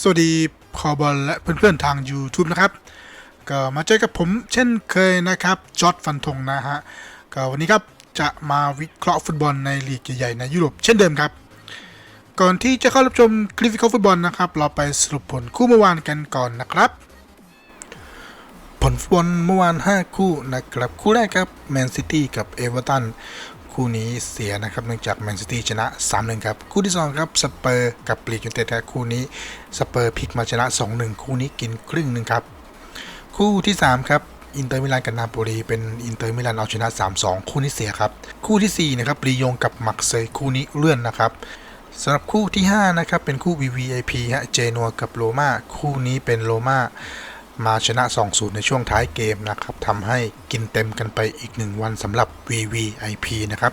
สวัสดีคอบอลและเพื่อนๆทาง YouTube นะครับ ก็มาเจอกับผมเช่นเคยนะครับจอร์ดฟันธงนะฮะ ก็วันนี้ครับจะมาวิเคราะห์ฟุตบอลในลีกใหญ่ๆในยุโรปเช่นเดิมครับ ก่อนที่จะเข้ารับชมคลิปวิเคราะห์ฟุตบอลนะครับ เราไปสรุปผลคู่เมื่อวานกันก่อนนะครับ ผลฟุตบอลเมื่อวาน 5 คู่นะครับ คู่แรกครับแมนซิตี้กับเอเวอร์ตัน คู่นี้เสียนะครับเนื่องจากแมนซิตี้ชนะ3-1ครับ คู่ที่ 2 ครับสเปอร์กับปลีกยูนเต็ดครับคู่นี้สเปอร์พลิกมาชนะ 2-1 คู่นี้กินครึ่งหนึ่งครับ คู่ที่ 3 ครับอินเตอร์มิลานกับนาโปลีเป็นอินเตอร์มิลานเอาชนะ 3-2 คู่นี้เสียครับ คู่ทีสี่4นะครับรียงกับมักเซยคู่นี้เลื่อนนะครับสำหรับคู่ที่5นะครับเป็นคู่ VVIP ฮะเจนัวกับโรม่าคู่นี้เป็นโรม่า มาชนะ 2-0 ในช่วงท้ายเกมนะครับทำให้กินเต็มกันไปอีก 1 วันสำหรับ VVIP นะครับ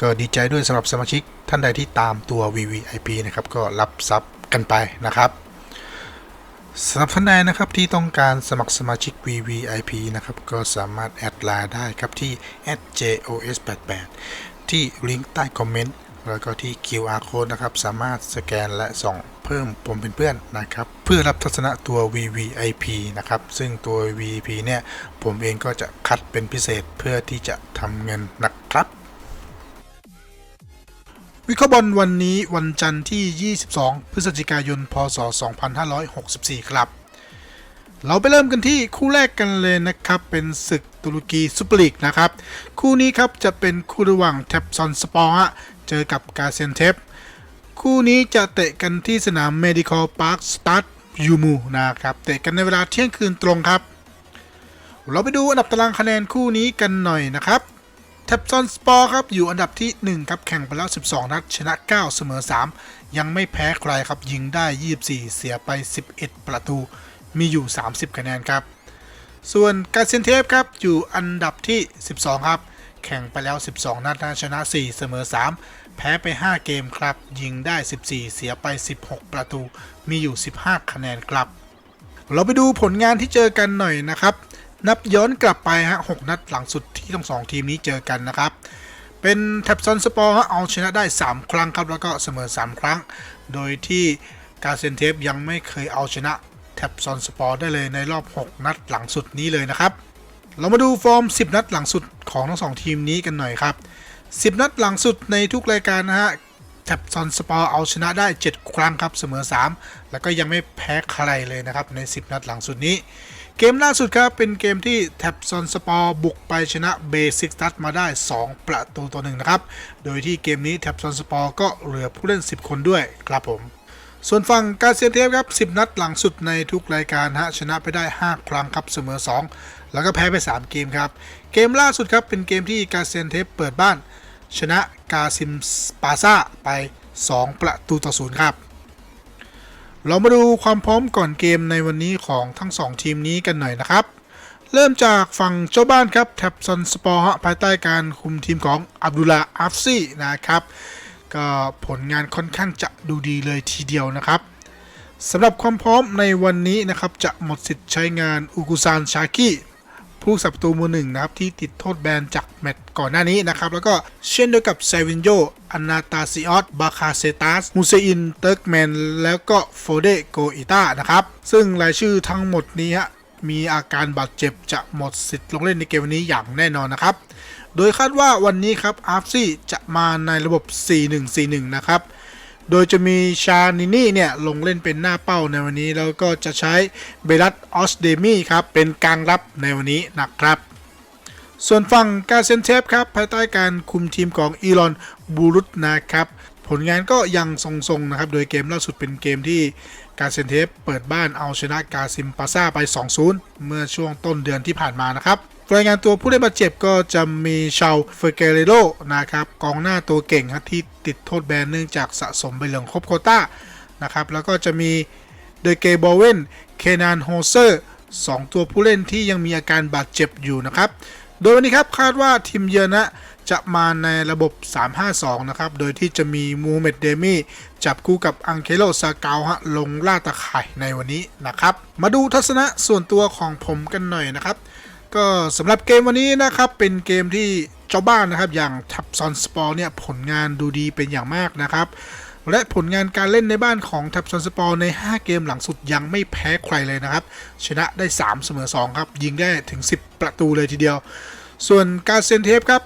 ก็ดีใจด้วยสำหรับสมาชิกท่านใดที่ตามตัว VVIP นะครับก็รับซับกันไปนะครับสำหรับท่านใดนะครับที่ต้องการสมัครสมาชิก VVIP นะครับก็สามารถแอดไลน์ได้ครับที่ @jos88 ที่ลิงก์ใต้คอมเมนต์ แล้วก็ที่ QR code นะครับ สามารถสแกนและส่องเพิ่มผมเป็นเพื่อนนะครับ เพื่อรับทัศนะตัว VVIP นะครับ ซึ่งตัว VVIP เนี่ย ผมเองก็จะคัดเป็นพิเศษเพื่อที่จะทำเงินนะครับวิเคราะห์บอลวันนี้วันจันทร์ที่ 22 พฤศจิกายน พศ 2564 ครับ เราไปเริ่มกันที่คู่แรกกันเลยนะครับ เป็นศึกตุรกีซุปเปอร์ลีกนะครับ คู่นี้ครับจะเป็นคู่ระหว่างแทปซอนสปอร์ เจอกับกาเซนเทปคู่นี้จะเตะกันที่สนาม Medical Park Stad ยูมูนะครับเตะกันในเวลาเที่ยงคืนตรงครับ เราไปดูอันดับตารางคะแนนคู่นี้กันหน่อยนะครับแทปซอนสปอร์ครับอยู่อันดับที่ 1 ครับ แข่งไปแล้ว 12 นัด ชนะ 9 เสมอ 3 ยังไม่แพ้ใครครับ ยิงได้ 24 เสียไป 11 ประตู มีอยู่ 30 คะแนนครับ ส่วนกาเซนเทฟครับ อยู่อันดับที่ 12 ครับ แข่งไปแล้ว 12 นัดนะชนะ 4 เสมอ 3 แพ้ไป 5 เกมครับ ยิงได้ 14 เสียไป 16 ประตู มีอยู่ 15 คะแนนครับ เราไปดูผลงานที่เจอกันหน่อยนะครับ นับย้อนกลับไปฮะ 6 นัดหลังสุดที่ทั้งสองทีมนี้เจอกันนะครับเป็นแท็บซอนสปอร์เอาชนะได้ 3 ครั้งครับ แล้วก็เสมอ 3 ครั้ง โดยที่กาเซนเทฟยังไม่เคยเอาชนะแท็บซอนสปอร์ได้เลยในรอบ 6 นัดหลังสุดนี้เลยนะครับ เรามาดูฟอร์ม 10 นัดหลังสุดของทั้งสองทีมนี้กันหน่อยครับ 10 นัดหลังสุดในทุกรายการนะฮะแท็บซอนสปอร์เอาชนะได้ 7 ครั้งครับเสมอ 3 แล้วก็ยังไม่แพ้ใครเลยนะครับใน 10 นัดหลังสุดนี้ เกมล่าสุดครับเป็นเกมที่แท็บซอนสปอร์บุกไปชนะเบสิกตัดมาได้ 2 ประตูต่อหนึ่งนะครับ โดยที่เกมนี้แท็บซอนสปอร์ก็เหลือผู้เล่น 10 คนด้วยครับผม ส่วนฝั่งกาเซียนเทฟครับ 10 นัดหลังสุดในทุกรายการฮะชนะไปได้ 5 ครั้งครับเสมอ 2 แล้วก็แพ้ไป 3 เกมครับ เกมล่าสุดครับเป็นเกมที่กาเซนเทฟเปิดบ้าน ชนะกาซิมปาซาไป 2 ประตูต่อศูนย์ครับ เรามาดูความพร้อมก่อนเกมในวันนี้ของทั้ง 2 ทีมนี้กันหน่อยนะครับ เริ่มจากฝั่งเจ้าบ้านครับแท็บซอนสปอร์ฮะภายใต้การคุมทีมของอับดุลลาอัฟซีนะครับ ก็ผลงานค่อนข้างจะดูดีเลยทีเดียวนะครับสำหรับความพร้อมในวันนี้นะครับจะหมดสิทธิ์ใช้งานอุกุซานชากิ ผู้สับประตูมือหนึ่งนะครับที่ติดโทษแบนจากแมตช์ก่อนหน้านี้นะครับ แล้วก็เช่นเดียวกับเซวินโยอนาตาซิออสบาคาเซตัสมูเซอินเติร์กแมนแล้วก็โฟเดโกอิต้านะครับ ซึ่งรายชื่อทั้งหมดนี้ฮะมีอาการบาดเจ็บจะหมดสิทธิ์ลงเล่นในเกมวันนี้อย่างแน่นอนนะครับ โดยคาดว่าวันนี้ครับอาร์ฟซี่จะมาในระบบ 4-1-4-1 นะครับ โดยจะมีชานินี่เนี่ยลงเล่นเป็นหน้าเป้าในวันนี้ แล้วก็จะใช้เบรัตออสเดมี่ครับเป็นกลางรับในวันนี้นะครับ ส่วนฝั่งกาเซนเทฟครับภายใต้การคุมทีมของอีลอนบูรุตนะครับผลงานก็ยังทรงๆนะครับ โดยเกมล่าสุดเป็นเกมที่ กาเซนเทฟเปิดบ้านเอาชนะกาซิมปาซาไป 2-0 เมื่อช่วงต้นเดือนที่ผ่านมานะครับรายงานตัวผู้เล่นบาดเจ็บก็จะมีชาวเฟเกเรโรนะครับกองหน้าตัวเก่งครับที่ติดโทษแบนเนื่องจากสะสมใบเหลืองครบโคต้านะครับแล้วก็จะมีเดเกบอเวนเคนานโฮเซอร์สองตัวผู้เล่นที่ยังมีอาการบาดเจ็บอยู่นะครับ โดยวันนี้ครับคาดว่าทีมเยือนนะ จะมาในระบบ 3-5-2 นะครับ โดยที่จะมีมูเมดเดมี่จับคู่กับอังเคโลซาเกาฮะลงล่าตะข่ายในวันนี้นะครับ มาดูทัศนะส่วนตัวของผมกันหน่อยนะครับ ก็สำหรับเกมวันนี้นะครับ เป็นเกมที่เจ้าบ้านนะครับ อย่างทับซอนสปอร์เนี่ยผลงานดูดีเป็นอย่างมากนะครับและผลงานการเล่นในบ้านของท็บซันสปอร์ใน 5 เกมหลังสุดยังไม่แพ้ใครเลยนะครับ ชนะได้ 3 เสมอ 2 ครับ ยิงได้ถึง 10 ประตูเลยทีเดียว ส่วนการเซนเทปครับ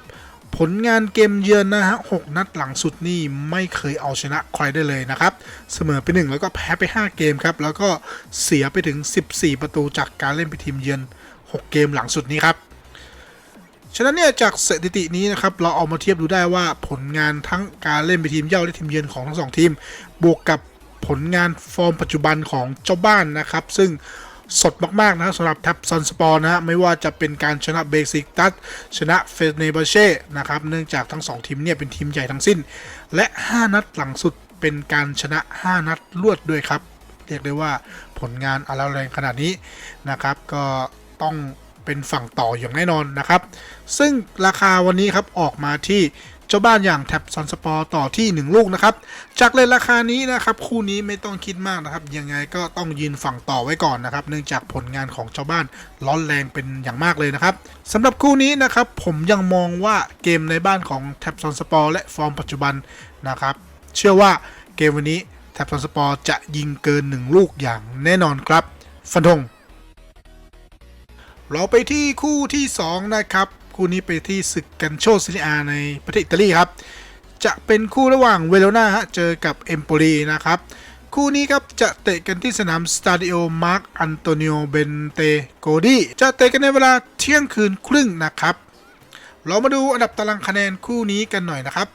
ผลงานเกมเยือนนะฮะ6นัดหลังสุดนี่ไม่เคยเอาชนะใครได้เลยนะครับ เสมอไป 1 แล้วก็แพ้ไป 5 เกมครับ แล้วก็เสียไปถึง 14 ประตูจากการเล่นไปทีมเยือน 6 เกมหลังสุดนี้ครับ ฉะนั้นเนี่ยจากสถิตินี้นะครับเราเอามาเทียบดูได้ว่าผลงานทั้งการเล่นไปทีมเย่าและทีมเยือนของทั้งสองทีม บวกกับผลงานฟอร์มปัจจุบันของเจ้าบ้านนะครับ ซึ่ง สดมาก ๆ นะสำหรับแท็บซันสปอร์นะฮะไม่ว่าจะเป็นการชนะเบสิกตัสชนะเฟสเนเบเช่นะครับเนื่องจากทั้งสองทีมเนี่ยเป็นทีมใหญ่ทั้งสิ้น และ 5 นัดหลังสุดเป็นการชนะ 5 นัดรวดด้วยครับ เรียกได้ว่าผลงานอาราแรงขนาดนี้นะครับ ก็ต้องเป็นฝั่งต่ออย่างแน่นอนนะครับ ซึ่งราคาวันนี้ครับออกมาที่ เจ้าบ้านอย่างแท็บซันสปอร์ต่อที่ 1 ลูกนะครับ จากเลนราคานี้นะครับ คู่นี้ไม่ต้องคิดมากนะครับ ยังไงก็ต้องยืนฝั่งต่อไว้ก่อนนะครับ เนื่องจากผลงานของเจ้าบ้านร้อนแรงเป็นอย่างมากเลยนะครับสำหรับคู่นี้นะครับผมยังมองว่าเกมในบ้านของแท็บซันสปอร์และฟอร์มปัจจุบันนะครับ เชื่อว่าเกมวันนี้แท็บซันสปอร์จะยิงเกิน 1 ลูกอย่างแน่นอนครับ ฟันธงเราไปที่คู่ที่ 2 นะครับ คู่นี้ไปที่ศึกกันโชซิลิอาในประเทศอิตาลีครับ จะเป็นคู่ระหว่างเวโรนาฮะเจอกับเอมโปลีนะครับ คู่นี้ครับจะเตะกันที่สนามสตาดิโอมาร์กอันโตนิโอเบนเตโกดีจะเตะกันในเวลาเที่ยงคืนครึ่งนะครับ เรามาดูอันดับตารางคะแนนคู่นี้กันหน่อยนะครับ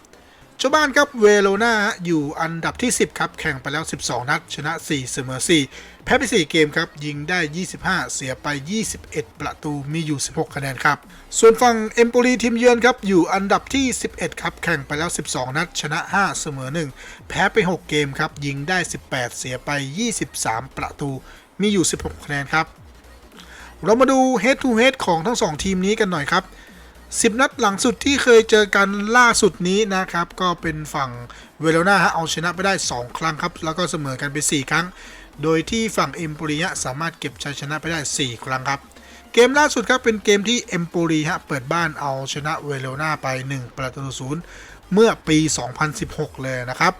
เจ้าบ้านครับเวโรนาอยู่อันดับที่ 10 ครับ แข่งไปแล้ว 12 นัด ชนะ 4 เสมอ 4 แพ้ไป 4 เกมครับ ยิงได้ 25 เสียไป 21 ประตูมีอยู่ 16 คะแนนครับ ส่วนฝั่งเอมโปลีทีมเยือนครับ อยู่อันดับที่ 11 ครับ แข่งไปแล้ว 12 นัด ชนะ 5 เสมอ 1 แพ้ไป 6 เกมครับ ยิงได้ 18 เสียไป 23 ประตูมีอยู่ 16 คะแนนครับ เรามาดู head to head ของทั้ง 2 ทีมนี้กันหน่อยครับ 10 นัดหลังสุดที่เคยเจอกันล่าสุดนี้นะครับ ก็เป็นฝั่งเวโรนาฮะเอาชนะไปได้ 2 ครั้งครับ แล้วก็เสมอกันไป 4 ครั้ง โดยที่ฝั่งเอมโปรีฮะสามารถเก็บชัยชนะไปได้ 4 ครั้งครับ เกมล่าสุดครับเป็นเกมที่เอมโปรีฮะเปิดบ้านเอาชนะเวโรนาไป 1 ประตูศูนย์เมื่อปี 2016 เลยนะครับ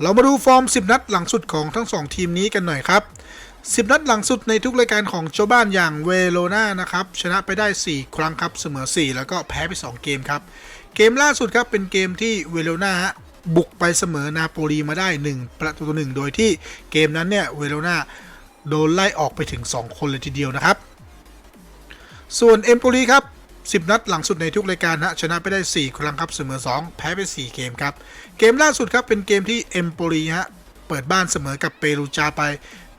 เรามาดูฟอร์ม 10 นัดหลังสุดของทั้ง 2 ทีมนี้กันหน่อยครับ 10 นัดหลังสุดในทุกรายการของเจ้าบ้านอย่างเวโรนานะครับ ชนะไปได้ 4 ครั้งครับ เสมอ 4 แล้วก็แพ้ไป 2 เกมครับ เกมล่าสุดครับ เป็นเกมที่เวโรนาบุกไปเสมอนาโปลีมาได้ 1 ประตูต่อหนึ่งโดยที่เกมนั้นเนี่ยเวโรนาโดนไล่ออกไปถึง 2 คนเลยทีเดียวนะครับ ส่วนเอมโปลีครับ10 นัดหลังสุดในทุกรายการฮะชนะไปได้ 4 ครั้งครับเสมอ 2 แพ้ไป 4 เกมครับ เกมล่าสุดครับเป็นเกมที่เอมโปลีฮะเปิดบ้านเสมอกับเปรูจาไป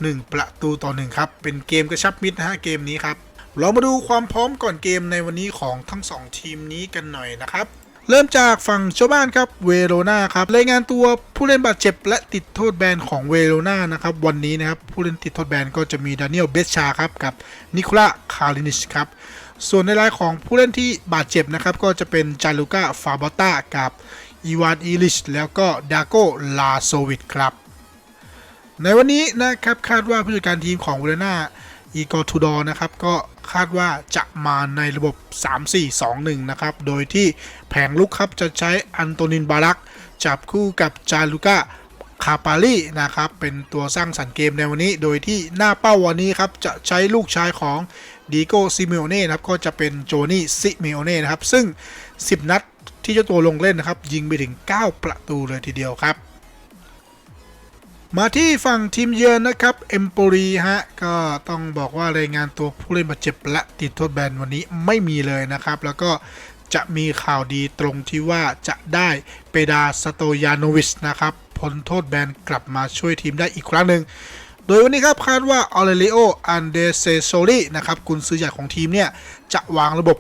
1 ประตูต่อ 1 ครับ เป็นเกมกระชับมิตรนะฮะเกมนี้ครับ เรามาดูความพร้อมก่อนเกมในวันนี้ของทั้ง 2 ทีมนี้กันหน่อยนะครับ เริ่มจากฝั่งเจ้าบ้านครับเวโรนาครับรายงานตัวผู้เล่นบาดเจ็บและติดโทษแบนของเวโรนานะครับวันนี้นะครับผู้เล่นติดโทษแบนก็จะมีดานิเอลเบชชาครับกับนิโคล่าคารินิชครับส่วนในรายของผู้เล่นที่บาดเจ็บนะครับก็จะเป็นจาลูก้าฟาบอต้ากับอีวานอีลิชแล้วก็ดาโกลาโซวิตครับ ในวันนี้นะครับคาดว่าผู้จัดการทีมของเวโรนาอีกอร์ทูดอร์นะครับก็คาดว่าจะมาในระบบ 3-4-2-1 นะครับ โดยที่แผงลุกครับจะใช้อันโตนินบารัก จับคู่กับจาลูก้าคาปาลีนะครับ เป็นตัวสร้างสรรค์เกมในวันนี้ โดยที่หน้าเป้าวันนี้ครับ จะใช้ลูกชายของดีโกซิเมโอเน่นะครับ ก็จะเป็นโจนี่ซิเมโอเน่นะครับ ซึ่ง 10 นัดที่เจ้าตัวลงเล่นนะครับ ยิงไปถึง 9 ประตูเลยทีเดียวครับ มาที่ฝั่งทีมเยือนนะครับเอมโปรีฮะก็ต้องบอกว่ารายงานตัวผู้เล่นบาดเจ็บและติดโทษแบนวันนี้ไม่มีเลยนะครับ แล้วก็จะมีข่าวดีตรงที่ว่าจะได้เปดาสโตยานโนวิชนะครับพ้นโทษแบนกลับมาช่วยทีมได้อีกครั้งหนึ่งโดยวันนี้ครับคาดว่าออเรเลโออันเดเซโซลีนะครับกุนซือใหญ่ของทีมเนี่ย จะวางระบบ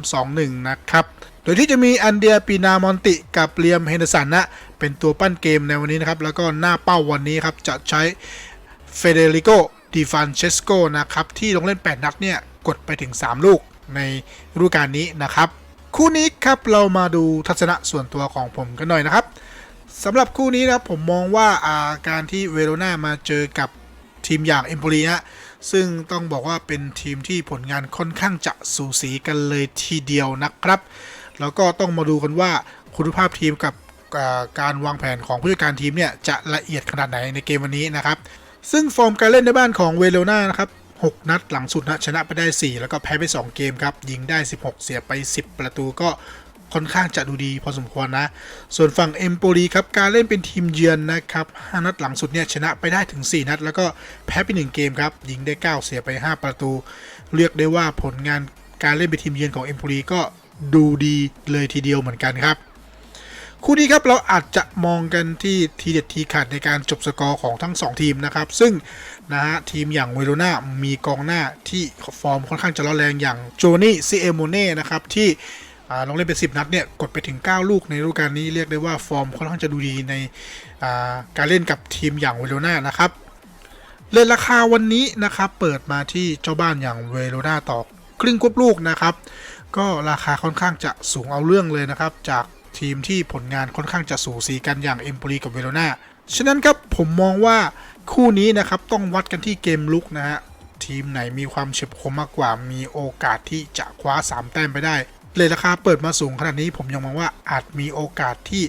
4-3-2-1 นะครับ โดยที่จะมีอันเดียปีนามอนติกับเลียมเฮนเดอร์สันนะเป็นตัวปั้นเกมในวันนี้นะครับ แล้วก็หน้าเป้าวันนี้ครับจะใช้เฟเดริโกดิฟานเชสโกนะครับ ที่ลงเล่น 8 นัดเนี่ยกดไปถึง 3 ลูกในฤดูกาลนี้นะครับ คู่นี้ครับเรามาดูทัศนะส่วนตัวของผมกันหน่อยนะครับสำหรับคู่นี้นะครับผมมองว่าอาการที่เวโรนามาเจอกับทีมอย่างเอมโปลีฮะซึ่งต้องบอกว่าเป็นทีมที่ผลงานค่อนข้างจะสูสีกันเลยทีเดียวนะครับ แล้วก็ต้องมาดูกันว่าคุณภาพทีมกับการวางแผนของผู้จัดการทีมเนี่ยจะละเอียดขนาดไหนในเกมวันนี้นะครับ ซึ่งฟอร์มการเล่นในบ้านของเวโรนานะครับ 6 นัดหลังสุดนะชนะไปได้ 4 แล้วก็แพ้ไป 2 เกมครับ ยิงได้ 16 เสียไป 10 ประตูก็ค่อนข้างจะดูดีพอสมควรนะ ส่วนฝั่งเอมโปลีครับการเล่นเป็นทีมเยือนนะครับ5นัดหลังสุดเนี่ยชนะไปได้ถึง 4 นัด แล้วก็แพ้ไป 1 เกมครับ ยิงได้ 9 เสียไป 5 ประตู เรียกได้ว่าผลงานการเล่นเป็นทีมเยือนของเอมโปลีก็ ดูดีเลยทีเดียวเหมือนกันครับ คู่นี้ครับเราอาจจะมองกันที่ทีเด็ดทีขาดในการจบสกอร์ของทั้ง 2 ทีมนะครับ ซึ่งนะฮะทีมอย่างเวโรนามีกองหน้าที่ฟอร์มค่อนข้างจะร้อนแรงอย่างโจนี่ซีเอโมเน่นะครับที่อ่าลงเล่นเป็น 10 นัดเนี่ยกดไปถึง 9 ลูกในฤดูกาลนี้เรียกได้ว่าฟอร์มค่อนข้างจะดูดีในการเล่นกับทีมอย่างเวโรนานะครับเลนราคาวันนี้นะครับเปิดมาที่เจ้าบ้านอย่างเวโรนาต่อครึ่งควบลูกนะครับ ก็ราคาค่อนข้างจะสูงเอาเรื่องเลยนะครับ จากทีมที่ผลงานค่อนข้างจะสูสีกันอย่างเอมโปลีกับเวโรนาฉะนั้นครับผมมองว่าคู่นี้นะครับต้องวัดกันที่เกมลุกนะฮะทีมไหนมีความเฉียบคมมากกว่า มีโอกาสที่จะคว้า 3 แต้มไปได้เลยราคาเปิดมาสูงขนาดนี้ผมยังมองว่าอาจมีโอกาสที่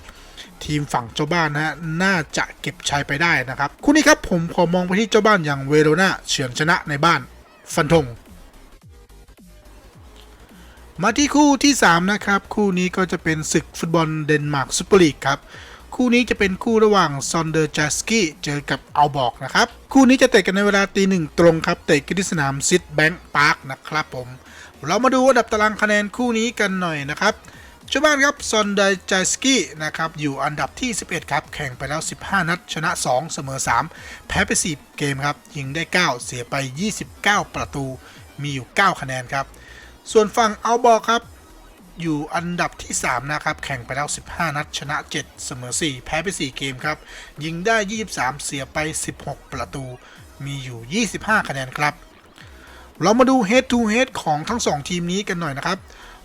ทีมฝั่งเจ้าบ้านนะฮะน่าจะเก็บชัยไปได้นะครับ คู่นี้ครับผมขอมองไปที่เจ้าบ้านอย่างเวโรนาเฉือนชนะในบ้าน ฟันธง มาที่คู่ที่ 3 นะครับ คู่นี้ก็จะเป็นศึกฟุตบอลเดนมาร์กซูเปอร์ลีกครับ คู่นี้จะเป็นคู่ระหว่างซอนเดอร์จ s สกี้เจอกับอัลบอกนะครับ คู่นี้จะเตะกันในเวลาตีหนึ่งตรงครับ เตะกันที่สนามซิดแบงค์พาร์คนะครับผม เรามาดูอันดับตารางคะแนนคู่นี้กันหน่อยนะครับเจ้าบ้านครับซอนเดอร์จ s สกี้นะครับอยู่อันดับที่ 11 ครับ แข่งไปแล้ว 15 นัด ชนะ 2 เสมอ 3 แพ้ไป 10 เกมครับ ยิงได้ 9 เสียไป 29 ประตู มีอยู่ 9 คะแนนครับ ส่วนฝั่งเอาบอกครับ อยู่อันดับที่ 3 นะครับ แข่งไปแล้ว 15 นัด ชนะ 7 เสมอ 4 แพ้ไป 4 เกมครับ ยิงได้ 23 เสียไป 16 ประตู มีอยู่ 25 คะแนนครับ เรามาดู head to head ของทั้ง 2 ทีมนี้กันหน่อยนะครับ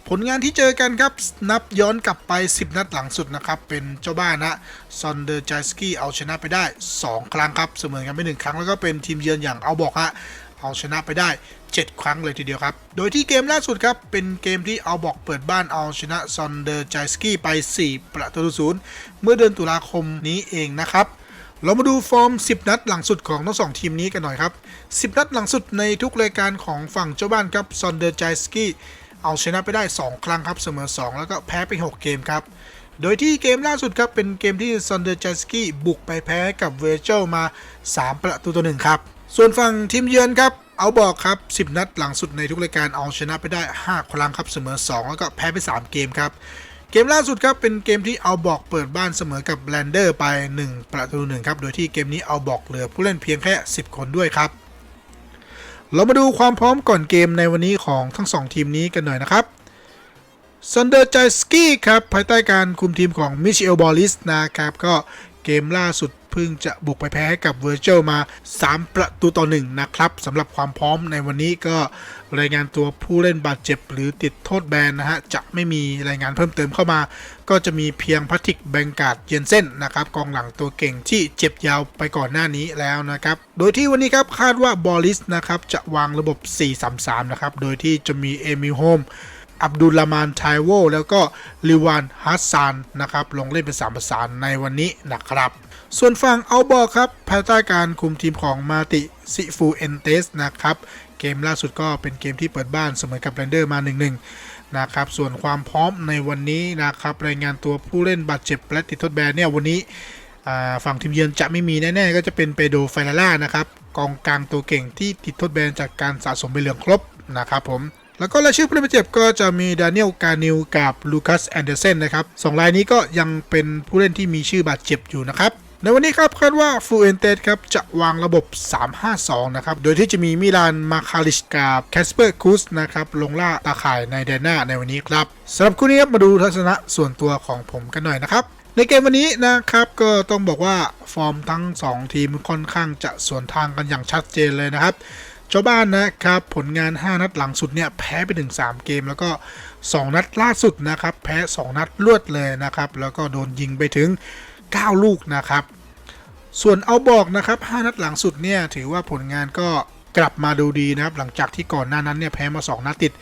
ผลงานที่เจอกันครับ นับย้อนกลับไป 10 นัดหลังสุดนะครับ เป็นเจ้าบ้านนะซอนเดอร์จสกี้เอาชนะไปได้ 2 ครั้งครับ เสมอกันไป 1 ครั้งแล้วก็เป็นทีมเยือนอย่างเอาบอกฮะเอาชนะไปได้ 7 ครั้งเลยทีเดียวครับ โดยที่เกมล่าสุดครับ เป็นเกมที่เอาบอกเปิดบ้านเอาชนะซอนเดอร์จสกี้ไป 4 ประตูต่อศูนย์เมื่อเดือนตุลาคมนี้เองนะครับเรามาดูฟอร์ม 10 นัดหลังสุดของทั้งสองทีมนี้กันหน่อยครับ 10 นัดหลังสุดในทุกรายการของฝั่งเจ้าบ้านครับซอนเดอร์จสกี้เอาชนะไปได้ 2 ครั้งครับเสมอ 2 แล้วก็แพ้ไป 6 เกมครับ โดยที่เกมล่าสุดครับ เป็นเกมที่ซอนเดอร์จ s สกี้บุกไปแพ้กับเวเจลมา 3 ประตูต่อหนึ่งครับ ส่วนฝั่งทีมเยือนครับ เอาบอกครับ 10 นัดหลังสุดในทุกรายการเอาชนะไปได้ 5 ครั้งครับเสมอ 2 แล้วก็แพ้ไป 3 เกมครับ เกมล่าสุดครับเป็นเกมที่เอาบอกเปิดบ้านเสมอกับแบลนเดอร์ไป 1 ประตูหนึ่งครับ โดยที่เกมนี้เอาบอกเหลือผู้เล่นเพียงแค่ 10 คนด้วยครับ เรามาดูความพร้อมก่อนเกมในวันนี้ของทั้ง 2 ทีมนี้กันหน่อยนะครับซันเดอร์จสกี้ครับภายใต้การคุมทีมของมิเชลบอลิสนะครับก็เกมล่าสุด เพิ่งจะบุกไปแพ้ให้กับเวอร์เจลมา 3 ประตูต่อ 1 นะครับสำหรับความพร้อมในวันนี้ก็รายงานตัวผู้เล่นบาดเจ็บ หรือติดโทษแบนนะฮะ จะไม่มีรายงานเพิ่มเติมเข้ามา ก็จะมีเพียงพัทิกแบงกาดเยนเซ่นนะครับกองหลังตัวเก่งที่เจ็บยาวไปก่อนหน้านี้แล้วนะครับ โดยที่วันนี้ครับคาดว่าบอลิสนะครับจะวางระบบ 4-3-3 นะครับ โดยที่จะมีเอมิลโฮมอับดุลลามานไทโวแล้วก็ลิวานฮัสซานนะครับ ลงเล่นเป็นสามประสานในวันนี้นะครับ ส่วนฝั่งเอาบอครับภายใต้การคุมทีมของมาติซิฟูเอนเตสนะครับ เกมล่าสุดก็เป็นเกมที่เปิดบ้านเสมอกับแรนเดอร์มา 1-1 นะครับ ส่วนความพร้อมในวันนี้นะครับ รายงานตัวผู้เล่นบาดเจ็บและติดทดแบนเนี่ยวันนี้ฝั่งทีมเยือนจะไม่มีแน่ ๆ ก็จะเป็นเปโดไฟลาล่านะครับ กองกลางตัวเก่งที่ติดทดแบนจากการสะสมใบเหลืองครบนะครับผมแล้วก็รายชื่อผู้เล่นบาดเจ็บก็จะมีดานิเอลกาเนิลกับลูคัสแอนเดอร์เซนนะครับสองรายนี้ก็ยังเป็นผู้เล่นที่มีชื่อบาดเจ็บอยู่นะครับ ในวันนี้ครับคาดว่าฟูเอนเตสครับจะวางระบบ 3-5-2 นะครับ โดยที่จะมีมิลานมาคาลิชกับแคสเปอร์คูสนะครับ ลงล่าตาข่ายในแดนหน้าในวันนี้ครับสำหรับคู่นี้ครับมาดูทัศนะส่วนตัวของผมกันหน่อยนะครับ ในเกมวันนี้นะครับก็ต้องบอกว่าฟอร์มทั้ง 2 ทีมค่อนข้างจะสวนทางกันอย่างชัดเจนเลยนะครับเจ้าบ้านนะครับผลงาน 5 นัดหลังสุดเนี่ยแพ้ไปถึง3เกม แล้วก็ 2 นัดล่าสุดนะครับแพ้ 2 นัดรวดเลยนะครับแล้วก็โดนยิงไปถึง 9 ลูกนะครับ ส่วนเอาบอกนะครับ 5 นัดหลังสุดเนี่ยถือว่าผลงานก็กลับมาดูดีนะครับ หลังจากที่ก่อนหน้านั้นเนี่ยแพ้มา 2 นัดติด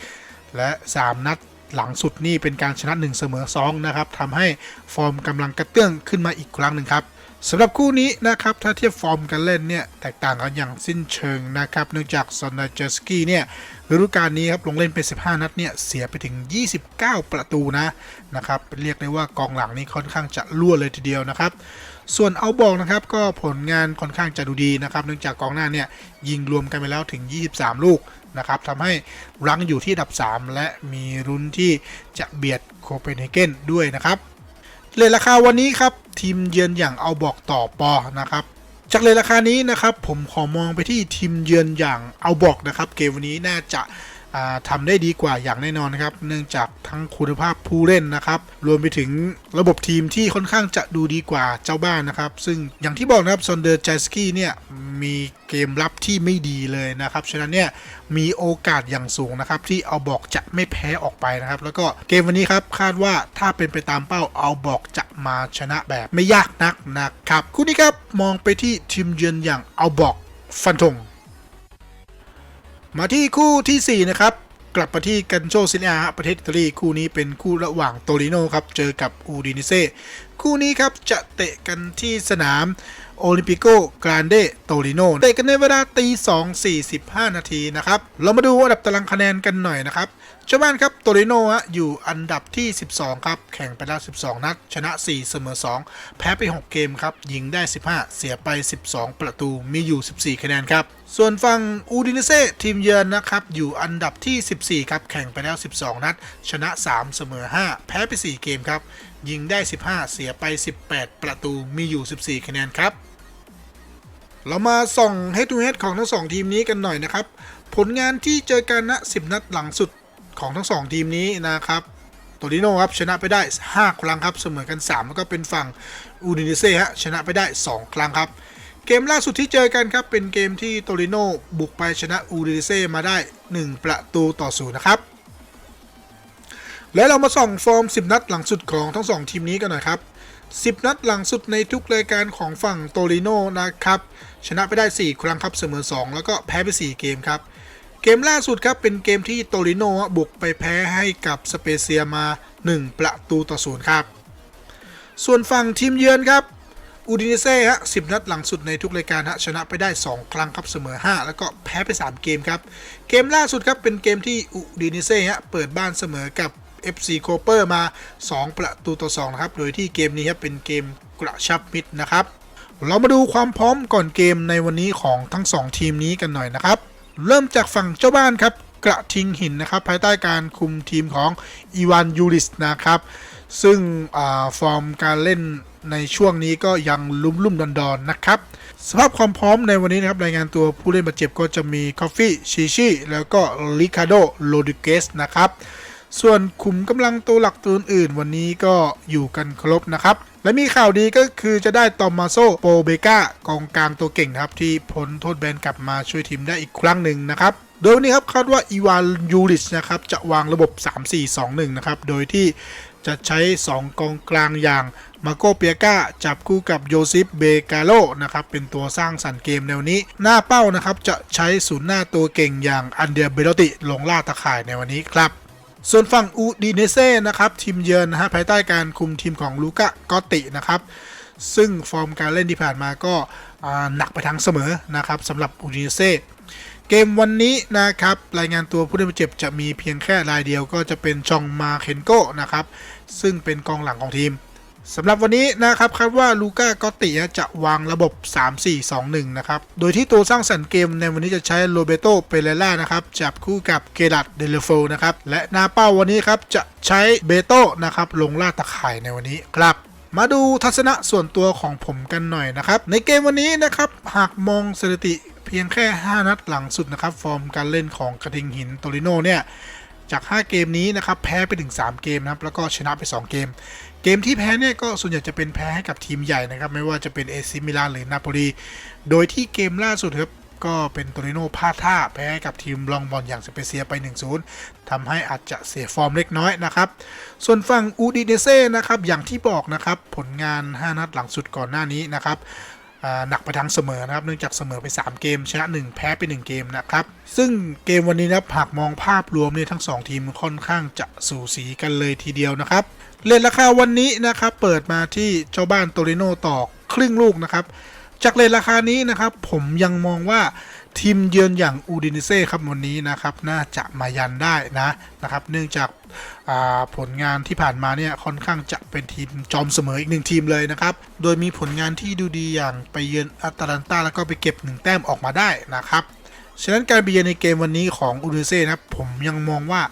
และ 3 นัดหลังสุดนี่เป็นการชนะ 1 เสมอ2นะครับทำให้ฟอร์มกำลังกระเตื้องขึ้นมาอีกครั้งหนึ่งครับ สำหรับคู่นี้นะครับถ้าเทียบฟอร์มการเล่นเนี่ยแตกต่างกันอย่างสิ้นเชิงนะครับเนื่องจากซอนนาเจสกี้เนี่ยฤดูกาลนี้ครับลงเล่นไป15 นัดเนี่ยเสียไปถึง 29 ประตูนะนะครับเรียกได้ว่ากองหลังนี้ค่อนข้างจะรั่วเลยทีเดียวนะครับ ส่วนเอาบอกนะครับก็ผลงานค่อนข้างจะดูดีนะครับเนื่องจากกองหน้าเนี่ยยิงรวมกันไปแล้วถึง 23 ลูกนะครับทำให้รั้งอยู่ที่อันดับ 3 และมีรุ้นที่จะเบียดโคเปนเฮเกนด้วยนะครับ เลทราคาวันนี้ครับทีมเยือนอย่างเอาบอกต่อปอนะครับจากเลทราคานี้นะครับผมขอมองไปที่ทีมเยือนอย่างเอาบอกนะครับ เกมวันนี้น่าจะ อ่าทำได้ดีกว่าอย่างแน่นอนนะครับ เนื่องจากทั้งคุณภาพผู้เล่นนะครับ รวมไปถึงระบบทีมที่ค่อนข้างจะดูดีกว่าเจ้าบ้านนะครับ ซึ่งอย่างที่บอกนะครับซอนเดอร์ใจสกี้เนี่ยมีเกมรับที่ไม่ดีเลยนะครับ ฉะนั้นเนี่ยมีโอกาสอย่างสูงนะครับที่เอาบอกจะไม่แพ้ออกไปนะครับ แล้วก็เกมวันนี้ครับคาดว่าถ้าเป็นไปตามเป้าเอาบอกจะมาชนะแบบไม่ยากนักนะครับคู่นี้ครับมองไปที่ทีมเยือนอย่างเอาบอกฟันธง มาที่คู่ทีสี่ 4 นะครับ กลับมาที่กันโชซินอาประเทศอิตาลีคู่นี้เป็นคู่ระหว่างโตริโนครับ เจอกับอูดินิเซ่คู่นี้ครับจะเตะกันที่สนามโอลิมปิโกกรานเดโตริโนเตะกันในเวลาตี2 45 นาทีนะครับ เรามาดูอันดับตารางคะแนนกันหน่อยนะครับ เจ้าบ้านครับโตริโนะอยู่อันดับที่ 12 ครับ แข่งไปแล้ว 12 นัด ชนะ 4 เสมอ 2 แพ้ไป 6 เกมครับ ยิงได้ 15 เสียไป 12 ประตู มีอยู่ 14 คะแนนครับ ส่วนฝั่งอูดินเซ่ทีมเยือนนะครับ อยู่อันดับที่ 14 ครับ แข่งไปแล้ว 12 นัด ชนะ 3 เสมอ 5 แพ้ไป 4 เกมครับ ยิงได้ 15 เสียไป 18 ประตู มีอยู่ 14 คะแนนครับ เรามาส่อง head to head ของทั้งสองทีมนี้กันหน่อยนะครับผลงานที่เจอกันนะ10 นัดหลังสุด ของทั้งสองทีมนี้นะครับโตริโนครับชนะไปได้ 5 ครั้งครับเสมอกัน 3 แล้วก็เป็นฝั่งอูดินเซ่ฮะชนะไปได้ 2 ครั้งครับ เกมล่าสุดที่เจอกันครับ เป็นเกมที่โตริโนบุกไปชนะอูดินเซ่มาได้ 1 ประตูต่อศูนย์นะครับ และเรามาส่องฟอร์ม 10 นัดหลังสุดของทั้งสองทีมนี้กันหน่อยครับ10 นัดหลังสุดในทุกรายการของฝั่งโตริโนนะครับ ชนะไปได้ 4 ครั้งครับเสมอ 2 แล้วก็แพ้ไป 4 เกมครับ เกมล่าสุดครับเป็นเกมที่โตริโนบุกไปแพ้ให้กับสเปเซียมา 1 ประตูต่อศูนย์ครับ ส่วนฝั่งทีมเยือนครับอูดินเซ่ฮะ10นัดหลังสุดในทุกรายการฮะชนะไปได้ 2 ครั้งครับเสมอ 5 แล้วก็แพ้ไป 3 เกมครับ เกมล่าสุดครับเป็นเกมที่อูดินเซ่ฮะเปิดบ้านเสมอกับ FC c o p e r มา 2 ประตูต่อ2นะครับ โดยที่เกมนี้ครับเป็นเกมกระชับมิตรนะครับ เรามาดูความพร้อมก่อนเกมในวันนี้ของทั้ง 2 ทีมนี้กันหน่อยนะครับ เริ่มจากฝั่งเจ้าบ้านครับกระทิงหินนะครับ ภายใต้การคุมทีมของอีวานยูริสนะครับ ซึ่งอฟอร์มการเล่นในช่วงนี้ก็ยังลุ่มลุ่มดอนดอนนะครับ สภาพความพร้อมในวันนี้นะครับ รายงานตัวผู้เล่นบาดเจ็บก็จะมีคอฟฟี่ชิชิแล้วก็ริคาโดโรดิเกสนะครับ ส่วนขุมกำลังตัวหลักตัวอื่นวันนี้ก็อยู่กันครบนะครับ และมีข่าวดีก็คือจะได้ตอมมาโซโปเบกากองกลางตัวเก่งครับ ที่พ้นโทษแบนกลับมาช่วยทีมได้อีกครั้งหนึ่งนะครับ โดยวันนี้ครับคาดว่าอีวานยูริชนะครับจะวางระบบ 3-4-2-1 นะครับ โดยที่จะใช้ 2 กองกลางอย่างมาโกเปียกาจับคู่กับโยซิฟเบกาโลนะครับเป็นตัวสร้างสรรค์เกมแนวนี้ หน้าเป้านะครับจะใช้ศูนย์หน้าตัวเก่งอย่างอันเดียเบโลติลงล่าตะข่ายในวันนี้ครับ ส่วนฝั่งอูดิเนเซ่นะครับทีมเยือนนะฮะภายใต้การคุมทีมของลูกะกอตตินะครับซึ่งฟอร์มการเล่นที่ผ่านมาก็หนักไปทางเสมอนะครับสำหรับอูดิเนเซ่เกมวันนี้นะครับ รายงานตัวผู้เล่นบาดเจ็บจะมีเพียงแค่รายเดียวก็จะเป็นชองมาเคนโกนะครับ ซึ่งเป็นกองหลังของทีม สำหรับวันนี้นะครับคาดว่าลูก้ากอติจะวางระบบ 3-4-2-1 นะครับ โดยที่ตัวสร้างสรรค์เกมในวันนี้จะใช้โรเบโตเปเรล่านะครับ จับคู่กับเกรัตเดลโฟนะครับ และหน้าเป้าวันนี้ครับ จะใช้เบโตนะครับ ลงล่าตะข่ายในวันนี้ครับมาดูทัศนะส่วนตัวของผมกันหน่อยนะครับ ในเกมวันนี้นะครับ หากมองสถิติเพียงแค่ 5 นัดหลังสุดนะครับ ฟอร์มการเล่นของกระทิงหินโตริโนเนี่ย จาก 5 เกมนี้นะครับ แพ้ไปถึง 3 เกมนะครับ แล้วก็ชนะไป 2 เกม เกมที่แพ้เนี่ยก็ส่วนใหญ่จะเป็นแพ้ให้กับทีมใหญ่นะครับ ไม่ว่าจะเป็นเอซิมิลานหรือนาโปลีโดยที่เกมล่าสุดครับก็เป็นโตริโนพลาดท่าแพ้กับทีมลองบอลอย่างสเปเซียไป 1-0ทำให้อาจจะเสียฟอร์มเล็กน้อยนะครับ ส่วนฝั่งอูดิเนเซ่นะครับ อย่างที่บอกนะครับ ผลงาน 5 นัดหลังสุดก่อนหน้านี้นะครับ หนักไปทางเสมอนะครับ เนื่องจากเสมอไป 3 เกม ชนะ 1 แพ้ไป 1 เกมนะครับ ซึ่งเกมวันนี้นะครับหากมองภาพรวมเนี่ยทั้ง 2 ทีมค่อนข้างจะสูสีกันเลยทีเดียวนะครับเลนราคาวันนี้นะครับ เปิดมาที่เจ้าบ้านโตริโนต่อครึ่งลูกนะครับ จากเลนราคานี้นะครับ ผมยังมองว่าทีมเยือนอย่างอูดินิเซ่ครับวันนี้นะครับ น่าจะมายันได้นะนะครับ เนื่องจากาผลงานที่ผ่านมาเนี่ยค่อนข้างจะเป็นทีมจอมเสมออีกหนึ่งทีมเลยนะครับ โดยมีผลงานที่ดูดีอย่างไปเยือนอัตแลนตาแล้วก็ไปเก็บหนึ่งแต้มออกมาได้นะครับฉะนั้นการไปเยือนในเกมวันนี้ของอูดินิเซ่นะครับผมยังมองว่า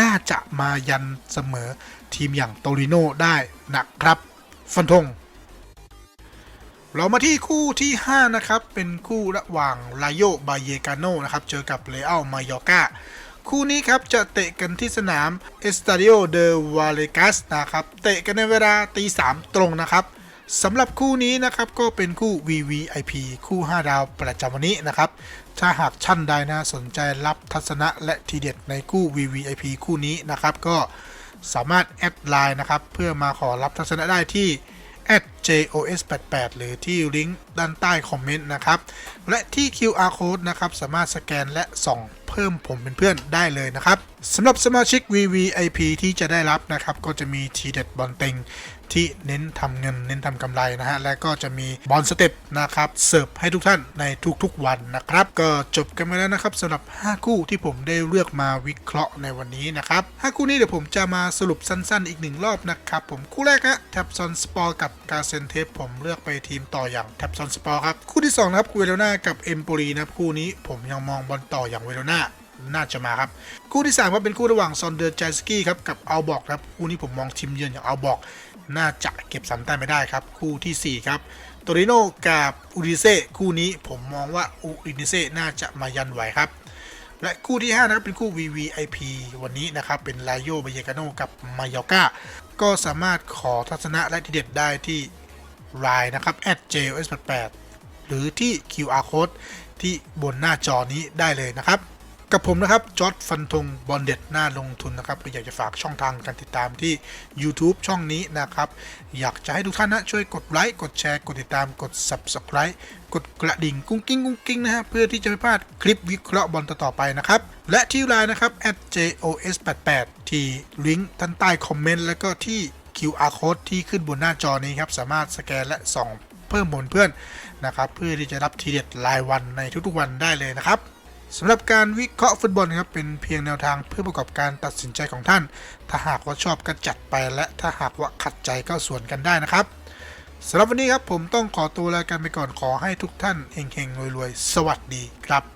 น่าจะมายันเสมอทีมอย่างโตริโนได้นะครับฟันธง เรามาที่คู่ที่ 5 นะครับ เป็นคู่ระหว่างลาโยบาเยกาโนนะครับ เจอกับเลอัลมายอกาคู่นี้ครับจะเตะกันที่สนามเอสตาดิโอเดวาเลกัสนะครับ เตะกันในเวลาตีสามตรงนะครับสำหรับคู่นี้นะครับก็เป็นคู่ VVIP คู่ 5 ดาวประจำวันนี้นะครับ ถ้าหากท่านใดนะสนใจรับทัศนะและทีเด็ดในคู่ VVIP คู่นี้นะครับ ก็สามารถแอดไลน์นะครับ เพื่อมาขอรับทัศนะได้ที่ @jos88 หรือที่ลิงก์ด้านใต้คอมเมนต์นะครับ และที่ QR code นะครับ สามารถสแกนและส่องเพิ่มผมเป็นเพื่อนได้เลยนะครับสำหรับสมาชิก VVIP ที่จะได้รับนะครับ ก็จะมีทีเด็ดบอลเต็ง ที่เน้นทำเงินเน้นทำกำไรนะฮะ และก็จะมีบอลสเต็ปนะครับเสิร์ฟให้ทุกท่านในทุกๆวันนะครับ ก็จบกันไปแล้วนะครับสำหรับ 5 คู่ที่ผมได้เลือกมาวิเคราะห์ในวันนี้นะครับ5คู่นี้เดี๋ยวผมจะมาสรุปสั้นๆ อีกหนึ่งรอบนะครับผมคู่แรกฮะแท็บซอนสปอร์กับกาเซนเทปผมเลือกไปทีมต่ออย่างแท็บซอนสปอร์ครับคู่ที่2นะครับคูเวโรนากับเอมโปรีนะครับคู่นี้ผมยังมองบอลต่ออย่างเวโรนา น่าจะมาครับ คู่ที่3ครับเป็นคู่ระหว่างซอนเดอร์จสกี้ครับกับอัลบอกครับคู่นี้ผมมองทีมเยือนอย่างอัลบอกน่าจะเก็บสามแต้มไม่ได้ครับ คู่ทีสี่4 ครับโตริโนกับอูดิเซ่คู่นี้ผมมองว่าอูดิเซ่น่าจะมายันไหวครับ และคู่ที่ 5 นะครับเป็นคู่ VVIP วันนี้นะครับเป็นลาโยบเยกาโนกับมายอกาก็สามารถขอทัศนะและทีเด็ดได้ที่รายนะครับ @jos88 หรือที่ QR code ที่บนหน้าจอนี้ได้เลยนะครับ กับผมนะครับจอร์ดฟันธงบอลเด็ดหน้าลงทุนนะครับอยากจะฝากช่องทางการติดตามที่ YouTube ช่องนี้นะครับ อยากจะให้ทุกท่านนะช่วยกดไลค์กดแชร์กดติดตามกด Subscribe กดกระดิ่งกุ้งกิ้งกุ้งกิ้งนะฮะเพื่อที่จะไม่พลาดคลิปวิเคราะห์บอลต่อๆไปนะครับ และที่ไลน์นะครับ @jos88 ที่ลิงก์ด้านใต้คอมเมนต์แล้วก็ที่ QR code ที่ขึ้นบนหน้าจอนี้ครับสามารถสแกนและส่องเพิ่มบนเพื่อนนะครับเพื่อที่จะรับทีเด็ดรายวันในทุกๆวันได้เลยนะครับ สำหรับการวิเคราะห์ฟุตบอลครับเป็นเพียงแนวทางเพื่อประกอบการตัดสินใจของท่าน ถ้าหากว่าชอบก็จัดไปและถ้าหากว่าขัดใจก็ส่วนกันได้นะครับสำหรับวันนี้ครับผมต้องขอตัวลากันไปก่อนขอให้ทุกท่านเฮงๆรวยๆ สวัสดีครับ